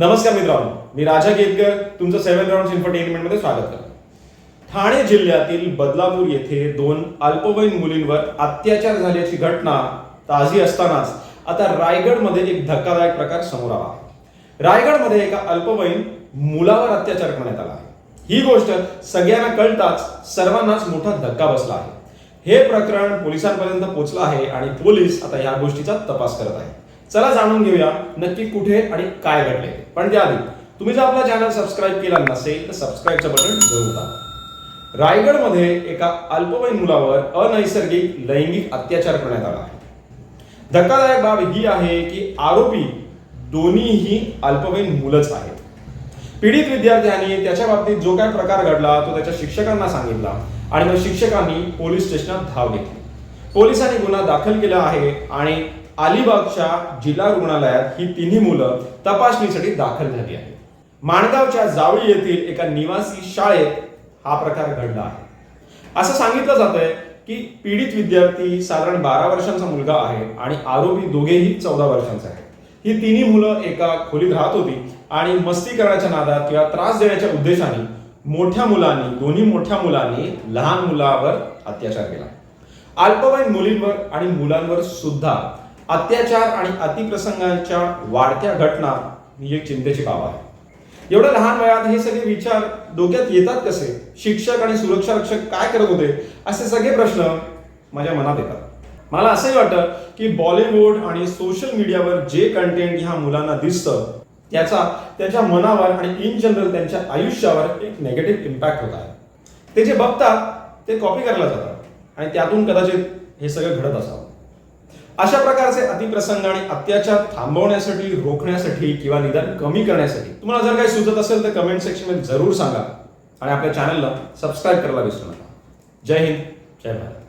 नमस्कार मित्रांनो मी राजा केतकर तुमचं सेव्हन राऊंड एंटरटेनमेंटमध्ये स्वागत करतो. ठाणे जिल्ह्यातील बदलापूर येथे दोन अल्पवयीन मुलींवर अत्याचार झाल्याची घटना ताजी असतानाच आता रायगडमध्ये एक धक्कादायक प्रकार समोर आला. आहे रायगडमध्ये एका अल्पवयीन मुलावर अत्याचार करण्यात आला आहे. ही गोष्ट सगळ्यांना कळताच सर्वांनाच मोठा धक्का बसला आहे. हे प्रकरण पोलिसांपर्यंत पोहोचलं आहे आणि पोलीस आता या गोष्टीचा तपास करत आहे चला जाणून घेऊया नक्की कुठे आणि काय घडले पण त्याआधी तुम्ही जर आपला चॅनल सबस्क्राईब केला नसेल तर सबस्क्राईबचं बटन जरूर दाबा. रायगडमध्ये एका अल्पवयीन मुलावर अनैसर्गिक लैंगिक अत्याचार करण्यात आला आहे. धक्कादायक बाब ही आहे की आरोपी दोन्हीही अल्पवयीन मुलंच आहेत. पीडित विद्यार्थ्यांनी त्याच्या बाबतीत जो काय प्रकार घडला तो त्याच्या शिक्षकांना सांगितला आणि मग शिक्षकांनी पोलीस स्टेशनात धाव घेतली. पोलिसांनी गुन्हा दाखल केला आहे आणि अलिबागच्या जिल्हा रुग्णालयात ही तिन्ही मुलं तपासणीसाठी दाखल झाली आहेत. माणगावच्या जावळी येथील एका निवासी शाळेत हा प्रकार घडला आहे. असं सांगितलं जातंय की पीडित विद्यार्थी साधारण बारा वर्षांचा मुलगा आहे आणि आरोपी दोघेही चौदा वर्षांचे आहेत. ही तिन्ही मुलं एका खोलीत राहत होती आणि मस्ती करण्याच्या नादात किंवा त्रास देण्याच्या उद्देशाने मोठ्या मुलांनी दोन्ही मोठ्या मुलांनी लहान मुलावर अत्याचार केला. अल्पवयीन मुलींवर आणि मुलांवर सुद्धा अत्याचार आणि अतिप्रसंगांच्या वाढत्या घटना ही एक चिंतेची बाब आहे. एवढ्या लहान वयात हे सगळे विचार डोक्यात येतात कसे? शिक्षक आणि सुरक्षा रक्षक काय करत होते? असे सगळे प्रश्न माझ्या मनात येतात. मला असंही वाटतं की बॉलिवूड आणि सोशल मीडियावर जे कंटेंट ह्या मुलांना दिसतं त्याचा त्यांच्या मनावर आणि इन जनरल त्यांच्या आयुष्यावर एक नेगेटिव्ह इम्पॅक्ट होत आहे. ते जे बघतात ते कॉपी करायला जातात. आणि त्यातून कदाचित हे सगळं घडत असावं. अशा प्रकारचे अतिप्रसंग आणि अत्याचार थांबवण्यासाठी रोखण्यासाठी किंवा निदान कमी करण्यासाठी तुम्हाला जर काही सुचत असेल तर कमेंट सेक्शनमध्ये जरूर सांगा. आणि आपल्या चॅनलला सबस्क्राईब करायला विसरू नका. जय हिंद जय भारत.